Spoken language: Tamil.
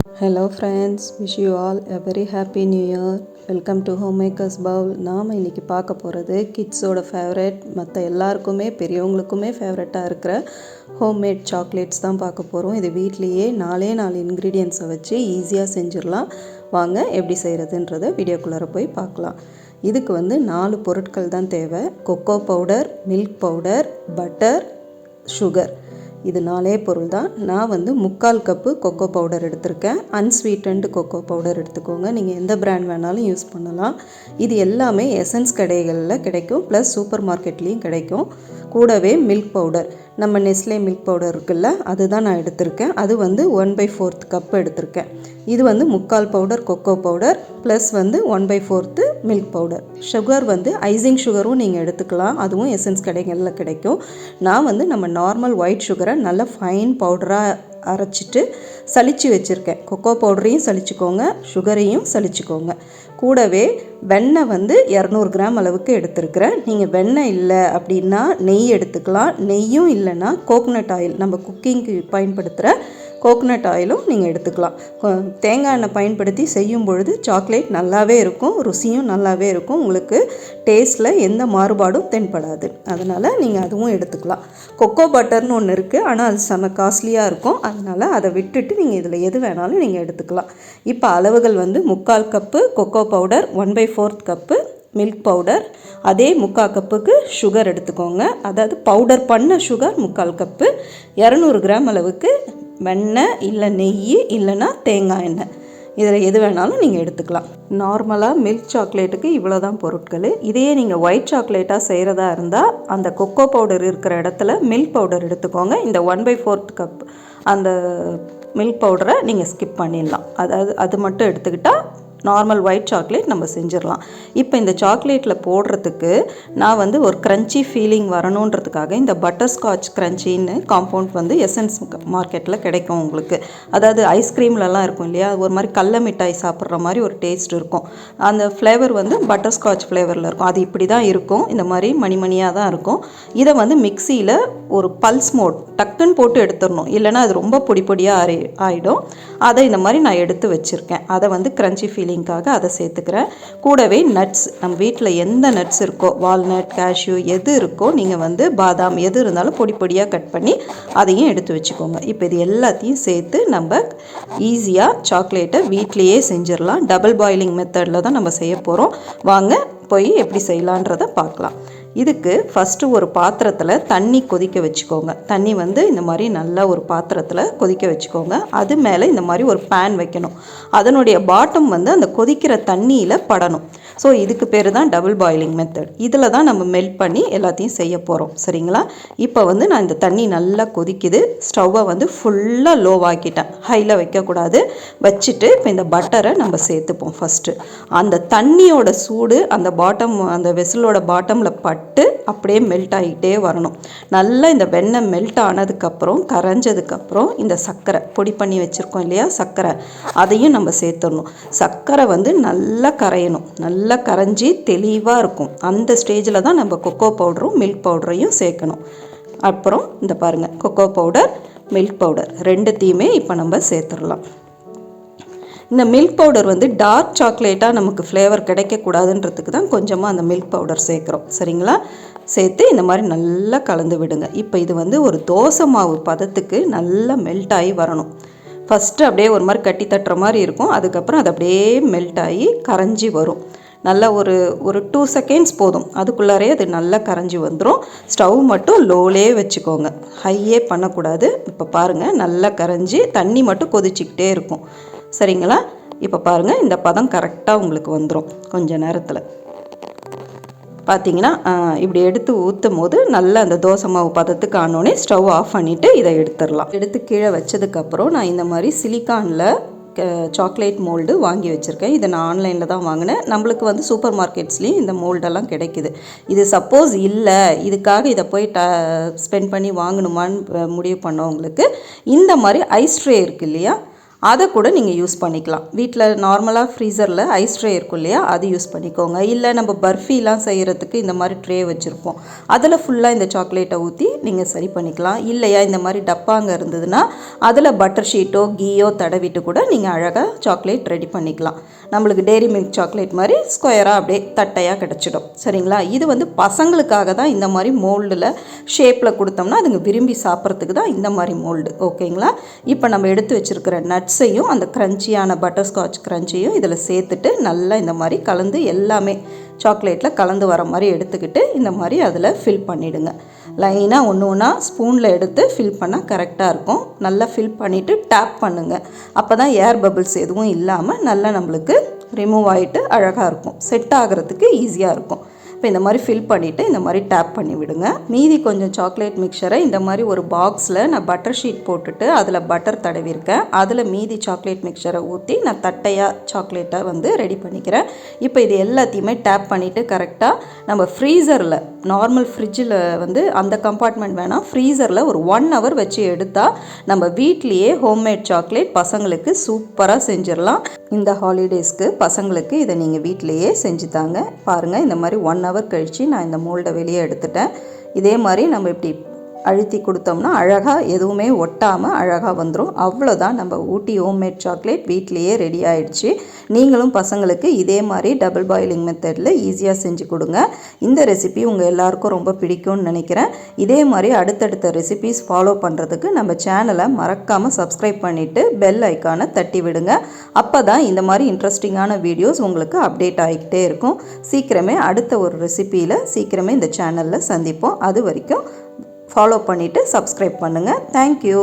Hello friends wish you all a very happy new year welcome to home makers bowl நாம் இன்றைக்கி பார்க்க போகிறது கிட்ஸோட ஃபேவரட் மற்ற எல்லாருக்குமே பெரியவங்களுக்குமே ஃபேவரட்டாக இருக்கிற ஹோம்மேட் சாக்லேட்ஸ் தான் பார்க்க போகிறோம் இது வீட்லேயே நாலே நாலு இன்க்ரீடியன்ஸை வச்சு ஈஸியாக செஞ்சிடலாம். வாங்க எப்படி செய்கிறதுன்றத வீடியோக்குள்ளார போய் பார்க்கலாம். இதுக்கு வந்து நாலு பொருட்கள் தான் தேவை. Cocoa powder milk powder butter sugar இது நாலே பொருள் தான். நான் வந்து முக்கால் கப்பு கொக்கோ பவுடர் எடுத்திருக்கேன். அன்ஸ்வீட்டன்டு கொக்கோ பவுடர் எடுத்துக்கோங்க. நீங்கள் எந்த பிராண்ட் வேணாலும் யூஸ் பண்ணலாம். இது எல்லாமே எசன்ஸ் கடைகளில் கிடைக்கும். ப்ளஸ் சூப்பர் மார்க்கெட்லேயும் கிடைக்கும். கூடவே மில்க் பவுடர் நம்ம நெஸ்லே மில்க் பவுடர் இருக்குல்ல அதுதான் நான் எடுத்திருக்கேன். அது வந்து ஒன் பை ஃபோர்த் கப் எடுத்திருக்கேன். இது வந்து முக்கால் பவுடர் கொக்கோ பவுடர் ப்ளஸ் வந்து one by fourth milk powder sugar வந்து ஐசிங் சுகரும் நீங்கள் எடுத்துக்கலாம். அதுவும் எசன்ஸ் கடைகளில் கிடைக்கும். நான் வந்து நம்ம நார்மல் ஒயிட் சுகரை நல்லா ஃபைன் பவுடராக அரைச்சிட்டு சளிச்சு வச்சுருக்கேன். கொக்கோ பவுடரையும் சளிச்சுக்கோங்க சுகரையும் சளிச்சுக்கோங்க. கூடவே வெண்ணெய் வந்து இரநூறு கிராம் அளவுக்கு எடுத்துருக்கிறேன். நீங்கள் வெண்ணெய் இல்லை அப்படின்னா நெய் எடுத்துக்கலாம். நெய்யும் இல்லைன்னா கோகோனட் ஆயில் நம்ம குக்கிங்க்கு பயன்படுத்துகிற கோகனட் ஆயிலும் நீங்கள் எடுத்துக்கலாம். தேங்காய் எண்ணெய் பயன்படுத்தி செய்யும் பொழுது சாக்லேட் நல்லாவே இருக்கும் ருசியும் நல்லாவே இருக்கும் உங்களுக்கு டேஸ்ட்டில் எந்த மாறுபாடும் தென்படாது. அதனால் நீங்கள் அதுவும் எடுத்துக்கலாம். கொக்கோ பட்டர்னு ஒன்று இருக்குது ஆனால் அது செம காஸ்ட்லியாக இருக்கும். அதனால் அதை விட்டுட்டு நீங்கள் இதில் எது வேணாலும் நீங்கள் எடுத்துக்கலாம். இப்போ அளவுகள் வந்து முக்கால் cup cocoa powder one by fourth cup milk powder அதே முக்கால் கப்புக்கு சுகர் எடுத்துக்கோங்க. அதாவது பவுடர் பண்ண சுகர் முக்கால் கப்பு இரநூறு கிராம் அளவுக்கு வெண்ணெய் இல்லை நெய் இல்லைன்னா தேங்காய் எண்ணெய். இதில் எது வேணாலும் நீங்கள் எடுத்துக்கலாம். நார்மலாக மில்க் சாக்லேட்டுக்கு இவ்வளோ தான் பொருட்கள். இதையே நீங்கள் ஒயிட் சாக்லேட்டாக செய்கிறதா இருந்தால் அந்த கொக்கோ பவுடர் இருக்கிற இடத்துல மில்க் பவுடர் எடுத்துக்கோங்க. இந்த ஒன் பை ஃபோர்த் கப் அந்த மில்க் பவுடரை நீங்கள் ஸ்கிப் பண்ணிடலாம். அதாவது அது மட்டும் எடுத்துக்கிட்டால் நார்மல் ஒயிட் சாக்லேட் நம்ம செஞ்சிடலாம். இப்போ இந்த சாக்லேட்டில் போடுறதுக்கு நான் வந்து ஒரு க்ரன்ச்சி ஃபீலிங் வரணுன்றதுக்காக இந்த பட்டர்ஸ்காட்ச் க்ரன்ச்சின்னு காம்பவுண்ட் வந்து எசன்ஸ் மார்க்கெட்டில் கிடைக்கும் உங்களுக்கு. அதாவது ஐஸ்கிரீம்லலாம் இருக்கும் இல்லையா? ஒரு மாதிரி கடல மிட்டாய் சாப்பிட்ற மாதிரி ஒரு டேஸ்ட் இருக்கும். அந்த ஃப்ளேவர் வந்து பட்டர்ஸ்காட்ச் ஃப்ளேவரில் இருக்கும். அது இப்படி தான் இருக்கும். இந்த மாதிரி மணிமணியாக தான் இருக்கும். இதை வந்து மிக்சியில் ஒரு பல்ஸ் மோட் டக்குன்னு போட்டு எடுத்துடணும். இல்லைனா அது ரொம்ப பொடி பொடியாக ஆறி ஆகிடும் அதை இந்த மாதிரி நான் எடுத்து வச்சுருக்கேன். அதை வந்து க்ரன்ச்சி ஃபீலிங் ஃபீலிங்காக அதை சேர்த்துக்கிறேன். கூடவே நட்ஸ் நம்ம வீட்டில் எந்த நட்ஸ் இருக்கோ வால்நட் கேஷ்யூ எது இருக்கோ நீங்கள் வந்து பாதாம் எது இருந்தாலும் பொடி பொடியாக கட் பண்ணி அதையும் எடுத்து வச்சுக்கோங்க. இப்போ இது எல்லாத்தையும் சேர்த்து நம்ம ஈஸியாக சாக்லேட்டை வீட்லேயே செஞ்சிடலாம். டபுள் பாயிலிங் மெத்தடில் தான் நம்ம செய்ய போகிறோம் வாங்க போய் எப்படி செய்யலான்றதை பார்க்கலாம். இதுக்கு ஃபஸ்ட்டு ஒரு பாத்திரத்தில் தண்ணி கொதிக்க வச்சுக்கோங்க. தண்ணி வந்து இந்த மாதிரி நல்ல ஒரு பாத்திரத்தில் கொதிக்க வச்சுக்கோங்க. அது மேலே இந்த மாதிரி ஒரு பேன் வைக்கணும். அதனுடைய பாட்டம் வந்து அந்த கொதிக்கிற தண்ணியில் படணும். ஸோ இதுக்கு பேர் தான் டபுள் பாயிலிங் மெத்தட் இதில் தான் நம்ம மெல்ட் பண்ணி எல்லாத்தையும் செய்ய போகிறோம் சரிங்களா? இப்போ வந்து நான் இந்த தண்ணி நல்லா கொதிக்குது. ஸ்டவ்வை வந்து ஃபுல்லாக லோவாக்கிட்டேன் ஹையில் வைக்கக்கூடாது. வச்சுட்டு இப்போ இந்த பட்டரை நம்ம சேர்த்துப்போம் ஃபஸ்ட்டு அந்த தண்ணியோட சூடு அந்த பாட்டம் அந்த வெசலோட பாட்டமில் பட்டு அப்படியே மெல்ட் ஆகிட்டே வரணும். நல்லா இந்த வெண்ணெய் மெல்ட் ஆனதுக்கப்புறம் கரைஞ்சதுக்கப்புறம் இந்த சர்க்கரை பொடி பண்ணி வச்சுருக்கோம் இல்லையா சர்க்கரை அதையும் நம்ம சேர்த்துடணும். சர்க்கரை வந்து நல்லா கரையணும். நல்லா கரைஞ்சி தெளிவாக இருக்கும். அந்த ஸ்டேஜில் தான் நம்ம கொக்கோ பவுடரும் மில்க் பவுடரையும் சேர்க்கணும். அப்புறம் இந்த பாருங்கள் கொக்கோ பவுடர் மில்க் பவுடர் ரெண்டுத்தையுமே இப்போ நம்ம சேர்த்துடலாம். இந்த மில்க் பவுடர் வந்து டார்க் சாக்லேட்டாக நமக்கு ஃப்ளேவர் கிடைக்கக்கூடாதுன்றதுக்கு தான் கொஞ்சமாக அந்த மில்க் பவுடர் சேர்க்குறோம். சரிங்களா? சேர்த்து இந்த மாதிரி நல்லா கலந்து விடுங்க. இப்போ இது வந்து ஒரு தோசை மாவு பதத்துக்கு நல்லா மெல்ட் ஆகி வரணும். ஃபஸ்ட்டு அப்படியே ஒரு மாதிரி கட்டி தட்டுற மாதிரி இருக்கும். அதுக்கப்புறம் அது அப்படியே மெல்ட் ஆகி கரைஞ்சி வரும். நல்லா ஒரு ஒரு டூ செகண்ட்ஸ் போதும். அதுக்குள்ளாரே அது நல்லா கரைஞ்சி வந்துடும் ஸ்டவ் மட்டும் லோலே வச்சுக்கோங்க. ஹையே பண்ணக்கூடாது. இப்போ பாருங்கள் நல்லா கரைஞ்சி தண்ணி மட்டும் கொதிச்சிக்கிட்டே இருக்கும். சரிங்களா? இப்போ பாருங்கள் இந்த பதம் கரெக்டாக உங்களுக்கு வந்துடும் கொஞ்ச நேரத்தில். பார்த்தீங்கன்னா இப்படி எடுத்து ஊற்றும் போது நல்லா அந்த தோசை மாவு பதத்துக்கு ஆனோடனே ஸ்டவ் ஆஃப் பண்ணிவிட்டு இதை எடுத்துடலாம். எடுத்து கீழே வச்சதுக்கப்புறம் நான் இந்த மாதிரி சிலிக்கானில் சாக்லேட் மோல்டு வாங்கி வச்சுருக்கேன். இதை நான் ஆன்லைனில் தான் வாங்கினேன். நம்மளுக்கு வந்து சூப்பர் மார்க்கெட்ஸ்லேயும் இந்த மோல்டெல்லாம் கிடைக்குது. இது சப்போஸ் இல்லை இதுக்காக இதை போய் ட ஸ்பெண்ட் பண்ணி வாங்கணுமான்னு முடிவு பண்ணவங்களுக்கு இந்த மாதிரி ஐஸ் ட்ரே இருக்குது இல்லையா? அதை கூட நீங்கள் யூஸ் பண்ணிக்கலாம். வீட்டில் நார்மலாக ஃப்ரீசரில் ஐஸ் ட்ரே இருக்கும் இல்லையா அது யூஸ் பண்ணிக்கோங்க. இல்லை நம்ம பர்ஃபிலாம் செய்கிறதுக்கு இந்த மாதிரி ட்ரே வச்சுருப்போம். அதில் ஃபுல்லாக இந்த சாக்லேட்டை ஊற்றி நீங்கள் சரி பண்ணிக்கலாம். இல்லையா இந்த மாதிரி டப்பாங்க இருந்ததுன்னா அதில் பட்டர் ஷீட்டோ கீயோ தடவிட்டு கூட நீங்கள் அழகாக சாக்லேட் ரெடி பண்ணிக்கலாம். நம்மளுக்கு டெய்ரி மில்க் சாக்லேட் மாதிரி ஸ்கொயராக அப்படியே தட்டையாக கிடச்சிடும். சரிங்களா? இது வந்து பசங்களுக்காக தான் இந்த மாதிரி மோல்டில் ஷேப்பில் கொடுத்தோம்னா அதுங்க விரும்பி சாப்பிட்றதுக்கு தான் இந்த மாதிரி மோல்டு ஓகேங்களா? இப்போ நம்ம எடுத்து வச்சுருக்கிற நட்ஸையும் அந்த க்ரன்ச்சியான பட்டர்ஸ்காட்ச் க்ரன்ச்சியும் இதில் சேர்த்துட்டு நல்லா இந்த மாதிரி கலந்து எல்லாமே சாக்லேட்டில் கலந்து வர மாதிரி எடுத்துக்கிட்டு இந்த மாதிரி அதில் ஃபில் பண்ணிவிடுங்க லைனாக ஒன்று ஒன்றா ஸ்பூனில் எடுத்து ஃபில் பண்ணால் கரெக்டாக இருக்கும். நல்லா ஃபில் பண்ணிவிட்டு டேப் பண்ணுங்கள் அப்போ தான் ஏர் பபிள்ஸ் எதுவும் இல்லாமல் நல்லா நம்மளுக்கு ரிமூவ் ஆகிட்டு அழகாக இருக்கும். செட் ஆகிறதுக்கு ஈஸியாக இருக்கும். இப்போ இந்த மாதிரி ஃபில் பண்ணிவிட்டு இந்த மாதிரி டேப் பண்ணி விடுங்க. மீதி கொஞ்சம் சாக்லேட் மிக்சரை இந்த மாதிரி ஒரு பாக்ஸில் நான் பட்டர் ஷீட் போட்டுட்டு அதில் பட்டர் தடவிருக்கேன் அதில் மீதி சாக்லேட் மிக்சரை ஊற்றி நான் தட்டையாக சாக்லேட்டை வந்து ரெடி பண்ணிக்கிறேன். இப்போ இது எல்லாத்தையுமே டேப் பண்ணிவிட்டு கரெக்டாக நம்ம ஃப்ரீசரில் நார்மல் ஃப்ரிட்ஜில் வந்து அந்த கம்பார்ட்மெண்ட் வேணாம் ஃப்ரீசரில் ஒரு ஒன் ஹவர் வச்சு எடுத்தால் நம்ம வீட்லேயே ஹோம்மேட் சாக்லேட் பசங்களுக்கு சூப்பராக செஞ்சிடலாம். இந்த ஹாலிடேஸ்க்கு பசங்களுக்கு இதை நீங்கள் வீட்டிலையே செஞ்சு தாங்க. பாருங்கள் இந்த மாதிரி ஒன் ஹவர் கழித்து நான் இந்த மோல்டை வெளியே எடுத்துட்டேன். இதே மாதிரி நம்ம இப்படி அழுத்தி கொடுத்தோம்னா அழகாக எதுவுமே ஒட்டாமல் அழகாக வந்துடும் அவ்வளோதான் நம்ம ஊட்டி ஹோம்மேட் சாக்லேட் வீட்லேயே ரெடி ஆயிடுச்சு. நீங்களும் பசங்களுக்கு இதே மாதிரி டபுள் பாயிலிங் மெத்தடில் ஈஸியாக செஞ்சு கொடுங்க. இந்த ரெசிபி உங்கள் எல்லாருக்கும் ரொம்ப பிடிக்கும்னு நினைக்கிறேன். இதே மாதிரி அடுத்தடுத்த ரெசிபிஸ் ஃபாலோ பண்ணுறதுக்கு நம்ம சேனலை மறக்காமல் சப்ஸ்கிரைப் பண்ணிவிட்டு பெல் ஐக்கானை தட்டி விடுங்க. அப்போ தான் இந்த மாதிரி இன்ட்ரெஸ்டிங்கான வீடியோஸ் உங்களுக்கு அப்டேட் ஆகிக்கிட்டே இருக்கும். சீக்கிரமே அடுத்த ஒரு ரெசிபியில் சீக்கிரமே இந்த சேனலில் சந்திப்போம். அது வரைக்கும் ஃபாலோ பண்ணிவிட்டு சப்ஸ்கிரைப் பண்ணுங்கள் தேங்க்யூ